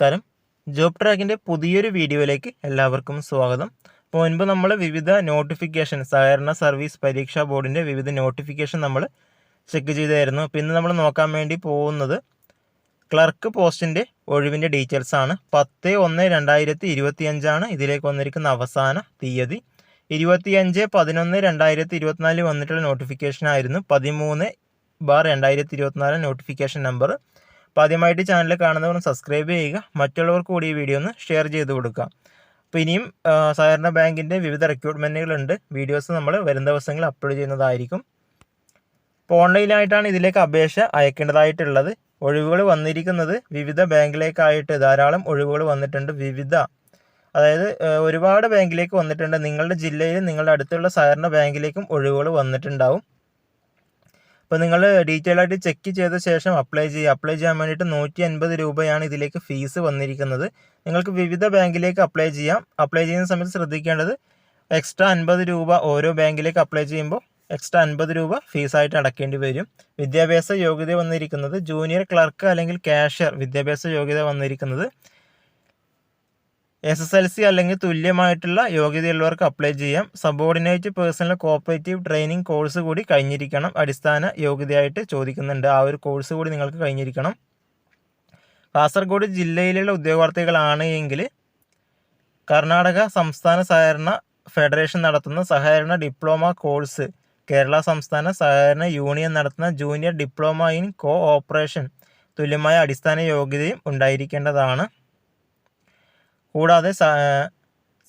നമസ്കാരം. ജോബ് ട്രാക്കിന്റെ പുതിയൊരു വീഡിയോയിലേക്ക് എല്ലാവർക്കും സ്വാഗതം. അപ്പോൾ മുൻപ് നമ്മൾ വിവിധ നോട്ടിഫിക്കേഷൻ സഹകരണ സർവീസ് പരീക്ഷാ ബോർഡിന്റെ വിവിധ നോട്ടിഫിക്കേഷൻ നമ്മൾ ചെക്ക് ചെയ്തായിരുന്നു. അപ്പോൾ ഇന്ന് നമ്മൾ നോക്കാൻ വേണ്ടി പോകുന്നത് ക്ലർക്ക് പോസ്റ്റിന്റെ ഒഴിവിന്റെ ഡീറ്റെയിൽസ് ആണ്. പത്ത് ഒന്ന് രണ്ടായിരത്തി ഇരുപത്തിയഞ്ചാണ് ഇതിലേക്ക് വന്നിരിക്കുന്ന അവസാന തീയതി. ഇരുപത്തിയഞ്ച് പതിനൊന്ന് രണ്ടായിരത്തി ഇരുപത്തിനാലിൽ വന്നിട്ടുള്ള നോട്ടിഫിക്കേഷൻ ആയിരുന്നു. പതിമൂന്ന് ബാർ രണ്ടായിരത്തി ഇരുപത്തിനാല് നോട്ടിഫിക്കേഷൻ നമ്പർ അപ്പോൾ ആദ്യമായിട്ട് ചാനൽ കാണുന്നവർ സബ്സ്ക്രൈബ് ചെയ്യുക. മറ്റുള്ളവർക്ക് കൂടി ഈ വീഡിയോ ഒന്ന് ഷെയർ ചെയ്ത് കൊടുക്കുക. അപ്പോൾ ഇനിയും സഹകരണ ബാങ്കിന്റെ വിവിധ റിക്രൂട്ട്മെന്റുകളുണ്ട് വീഡിയോസ് നമ്മൾ വരും ദിവസങ്ങളിൽ അപ്ലോഡ് ചെയ്യുന്നതായിരിക്കും. ഇപ്പോൾ ഓൺലൈനായിട്ടാണ് ഇതിലേക്ക് അപേക്ഷ അയക്കേണ്ടതായിട്ടുള്ളത്. ഒഴിവുകൾ വന്നിരിക്കുന്നത് വിവിധ ബാങ്കിലേക്കായിട്ട് ധാരാളം ഒഴിവുകൾ വന്നിട്ടുണ്ട്. വിവിധ അതായത് ഒരുപാട് ബാങ്കിലേക്ക് വന്നിട്ടുണ്ട്. നിങ്ങളുടെ ജില്ലയിൽ നിങ്ങളുടെ അടുത്തുള്ള സഹകരണ ബാങ്കിലേക്കും ഒഴിവുകൾ വന്നിട്ടുണ്ടാവും. അപ്പോൾ നിങ്ങൾ ഡീറ്റെയിൽ ആയിട്ട് ചെക്ക് ചെയ്ത ശേഷം അപ്ലൈ ചെയ്യുക അപ്ലൈ ചെയ്യാൻ വേണ്ടിയിട്ട് നൂറ്റി അൻപത് രൂപയാണ് ഇതിലേക്ക് ഫീസ് വന്നിരിക്കുന്നത്. നിങ്ങൾക്ക് വിവിധ ബാങ്കിലേക്ക് അപ്ലൈ ചെയ്യാം. അപ്ലൈ ചെയ്യുന്ന സമയത്ത് ശ്രദ്ധിക്കേണ്ടത് എക്സ്ട്രാ അൻപത് രൂപ ഓരോ ബാങ്കിലേക്ക് അപ്ലൈ ചെയ്യുമ്പോൾ എക്സ്ട്രാ അൻപത് രൂപ ഫീസായിട്ട് അടക്കേണ്ടി വരും. വിദ്യാഭ്യാസ യോഗ്യത വന്നിരിക്കുന്നത് ജൂനിയർ ക്ലർക്ക് അല്ലെങ്കിൽ ക്യാഷ്യർ വിദ്യാഭ്യാസ യോഗ്യത വന്നിരിക്കുന്നത് എസ് എസ് എൽ സി അല്ലെങ്കിൽ തുല്യമായിട്ടുള്ള യോഗ്യതയുള്ളവർക്ക് അപ്ലൈ ചെയ്യാം. Subordinate personnel cooperative training course കൂടി കഴിഞ്ഞിരിക്കണം. അടിസ്ഥാന യോഗ്യതയായിട്ട് ചോദിക്കുന്നുണ്ട്. ആ ഒരു കോഴ്സ് കൂടി നിങ്ങൾക്ക് കഴിഞ്ഞിരിക്കണം. കാസർഗോഡ് ജില്ലയിലുള്ള ഉദ്യോഗാർത്ഥികളാണ് എങ്കിൽ കർണാടക സംസ്ഥാന സഹകരണ ഫെഡറേഷൻ നടത്തുന്ന സഹകരണ ഡിപ്ലോമ കോഴ്സ് കേരള സംസ്ഥാന സഹകരണ യൂണിയൻ നടത്തുന്ന junior diploma in cooperation തുല്യമായ അടിസ്ഥാന യോഗ്യതയും ഉണ്ടായിരിക്കേണ്ടതാണ്. കൂടാതെ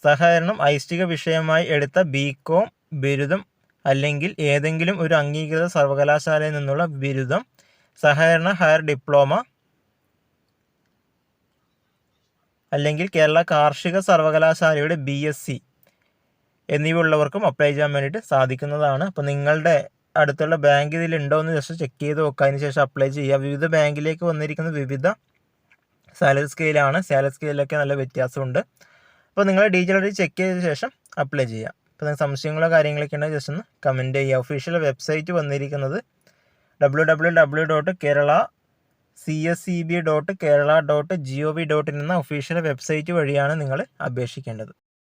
സഹകരണം ഐച്ഛിക വിഷയമായി എടുത്ത ബികോം ബിരുദം അല്ലെങ്കിൽ ഏതെങ്കിലും ഒരു അംഗീകൃത സർവകലാശാലയിൽ നിന്നുള്ള ബിരുദം സഹകരണ ഹയർ ഡിപ്ലോമ അല്ലെങ്കിൽ കേരള കാർഷിക സർവകലാശാലയുടെ ബി എസ് സി എന്നിവ ഉള്ളവർക്കും അപ്ലൈ ചെയ്യാൻ വേണ്ടിയിട്ട് സാധിക്കുന്നതാണ്. അപ്പോൾ നിങ്ങളുടെ അടുത്തുള്ള ബാങ്ക് ഇതിലുണ്ടോ എന്ന് ജസ്റ്റ് ചെക്ക് ചെയ്ത് നോക്കുക അതിന് ശേഷം അപ്ലൈ ചെയ്യുക വിവിധ ബാങ്കിലേക്ക് വന്നിരിക്കുന്ന വിവിധ സാലറി സ്കെയിലാണ്. സാലറി സ്കെയിലൊക്കെ നല്ല വ്യത്യാസമുണ്ട്. അപ്പോൾ നിങ്ങൾ ഡീറ്റെയിൽ ചെക്ക് ചെയ്ത ശേഷം അപ്ലൈ ചെയ്യാം അപ്പോൾ നിങ്ങൾക്ക് സംശയങ്ങളോ കാര്യങ്ങളൊക്കെ ഉണ്ടെങ്കിൽ ജസ്റ്റ് ഒന്ന് കമന്റ് ചെയ്യുക. ഒഫീഷ്യൽ വെബ്സൈറ്റ് വന്നിരിക്കുന്നത് W W W dot Kerala C S C B dot Kerala dot G O V dot in എന്ന ഒഫീഷ്യൽ വെബ്സൈറ്റ് വഴിയാണ് നിങ്ങൾ അപേക്ഷിക്കേണ്ടത്.